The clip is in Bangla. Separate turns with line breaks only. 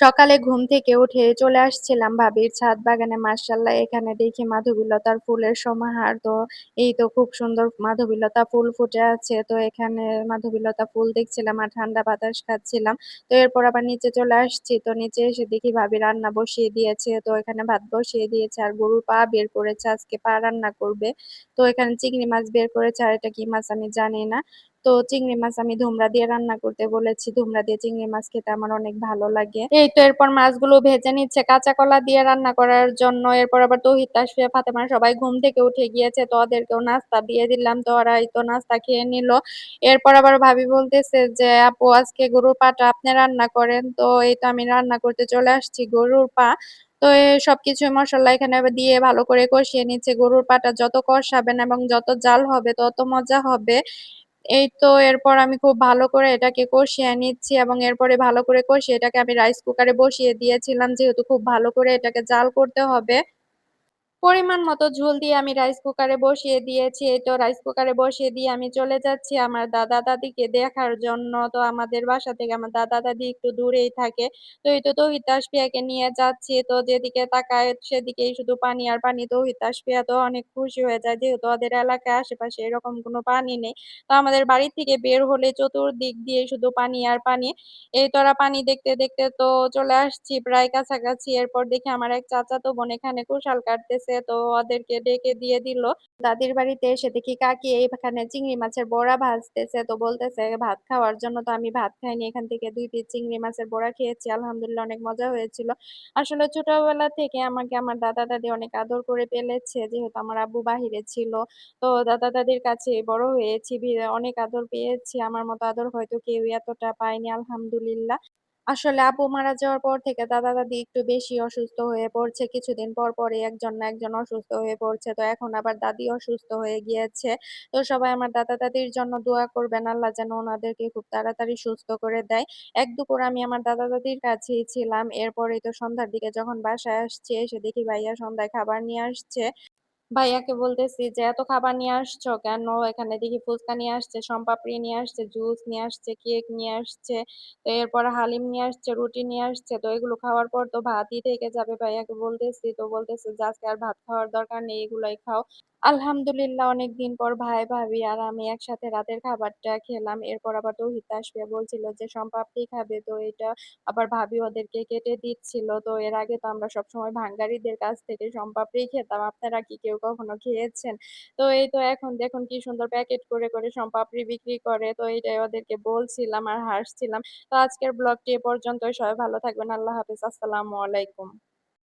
সকালে ঘুম থেকে উঠে চলে আসছিলাম ভাবির ছাদ বাগানে। মাশাআল্লাহ, এখানে দেখি মাধবীলতার ফুলের সমাহার। তো এই তো খুব সুন্দর মাধবীলতা ফুল ফুটে আছে। তো এখানে মাধবীলতা ফুল দেখছিলাম আর ঠান্ডা বাতাস খাচ্ছিলাম। তো এরপর আবার নিচে চলে আসছি। তো নিচে এসে দেখি ভাবি রান্না বসিয়ে দিয়েছে। তো এখানে ভাত বসিয়ে দিয়েছে আর গরুর পা বের করেছে। আজকে পা রান্না করবে। তো এখানে চিংড়ি মাছ বের করেছে। আর এটা কি মাছ আমি জানি না। তো চিংড়ি মাছ আমি ধুমরা দিয়ে রান্না করতে বলেছি। ধুমরা দিয়ে চিংড়ি মাছ খেতে আমার অনেক ভালো লাগে। এই তো এরপর মাছগুলো ভেজে নিচ্ছে কাঁচা কলা দিয়ে রান্না করার জন্য। এরপর আবার তৌহিদ তাসফিয়া ফাতেমা সবাই ঘুম থেকে উঠে গিয়েছে তো ওদেরকেও নাস্তা দিয়ে দিলাম। তো ওরা এই তো নাস্তা খেয়ে নিল। এরপর আবার ভাবি বলতেছে যে, আপু, আজকে গরুর পাটা আপনি রান্না করেন? তো এই তো আমি রান্না করতে চলে আসছি গরুর পা। তো সবকিছু মশলা এখানে দিয়ে ভালো করে কষিয়ে নিচ্ছে। গরুর পাটা যত কষাবেন এবং যত জাল হবে তত মজা হবে। এই তো এরপর আমি খুব ভালো করে এটাকে কষিয়ে নিচ্ছি এবং এরপরে ভালো করে কষিয়ে এটাকে আমি রাইস কুকারে বসিয়ে দিয়েছিলাম, যেহেতু খুব ভালো করে এটাকে জাল করতে হবে। পরিমাণ মতো ঝোল দিয়ে আমি রাইস কুকারে বসিয়ে দিয়েছি। এই তো রাইস কুকারে বসিয়ে দিয়ে আমি চলে যাচ্ছি আমার দাদা দাদিকে দেখার জন্য। তো আমাদের বাসা থেকে আমার দাদা দাদি একটু দূরেই থাকে। তো এই তো তৌহিদ তাসফিয়াকে নিয়ে যাচ্ছি। তো যেদিকে তাকায় সেদিকেই শুধু পানি আর পানি। তৌহিদ তাসফিয়া তো অনেক খুশি হয়ে যায়। যেহেতু ওদের এলাকায় আশেপাশে এরকম কোনো পানি নেই। তো আমাদের বাড়ি থেকে বের হলে চতুর্দিক দিয়ে শুধু পানি আর পানি। এই তোরা পানি দেখতে দেখতে তো চলে আসছি প্রায় কাছাকাছি। এরপর দেখি আমার এক চাচাতো বোন এখানে কুশাল কাটতেছে। তো ওদেরকে ডেকে দিয়ে দিল। দাদির বাড়িতে এসে দেখি কাকি এইখানে চিংড়ি মাছের বড়া ভাজতেছে তো বলতেছে, ভাত খাওয়ার জন্য তো আমি ভাত খাইনি, এখান থেকে দুই পিস চিংড়ি মাছের বড়া খেয়েছি, আলহামদুলিল্লাহ অনেক মজা হয়েছিল। আসলে ছোটবেলা থেকে আমাকে আমার দাদা দাদি অনেক আদর করে পেলেছে, যেহেতু আমার আব্বু বাহিরে ছিল। তো দাদা দাদির কাছে বড় হয়েছি অনেক আদর পেয়েছি। আমার মতো আদর হয়তো কেউ এতটা পায়নি, আলহামদুলিল্লাহ। আসলে আব্বু মারা যাওয়ার পর থেকে দাদা, দাদি একটু বেশি অসুস্থ হয়ে পড়ছে। কিছুদিন পর পরই একজন না একজন অসুস্থ হয়ে পড়ছে। তো এখন আবার দাদি অসুস্থ হয়ে গিয়েছে। তো সবাই আমার দাদা, দাদির জন্য দোয়া করবেন। আল্লাহ যেন ওনাদেরকে খুব তাড়াতাড়ি সুস্থ করে দেয়। এক দুপুর আমি আমার দাদা, দাদির কাছেই ছিলাম। এরপরেই তো সন্ধ্যার দিকে যখন বাসায় আসছে, এসে দেখি ভাইয়া সন্ধ্যায় খাবার নিয়ে আসছে। ভাইয়াকে বলতেছি যে, এত খাবার নিয়ে আসছো কেন? এখানে দেখি ফুচকা নিয়ে আসছে শমপাপড়ি নিয়ে আসছে, জুস নিয়ে আসছে, কেক নিয়ে আসছে, তো এরপর হালিম নিয়ে আসছে, রুটি নিয়ে আসছে, তো এগুলো খাওয়ার পর তো ভাতই থেকে যাবে ভাইয়াকে বলতেছি, তো বলতেছে যে, আজকে আর ভাত খাওয়ার দরকার নেই, এগুলাই খাও। আলহামদুলিল্লাহ, অনেকদিন পর ভাই, ভাবি আর আমি একসাথে রাতের খাবারটা খেলাম। এরপর আবার তৌহিদ আসবে, বলছিল যে শমপাপড়ি খাবে। তো এটা আবার ভাবি ওদেরকে কেটে দিচ্ছিল, তো এর আগে তো আমরা সবসময় ভাঙ্গারিদের কাছ থেকে শমপাপড়ি খেতাম। আপনারা কি কেউ কখনো খেয়েছেন? তো এই তো এখন দেখুন কি সুন্দর প্যাকেট করে করে শমপাপড়ি বিক্রি করে, তো এইটাই ওদেরকে বলছিলাম আর হাসছিলাম। তো আজকের ব্লগটি এ পর্যন্তই। সবাই ভালো থাকবেন। আল্লাহ হাফিজ। আসসালামু আলাইকুম।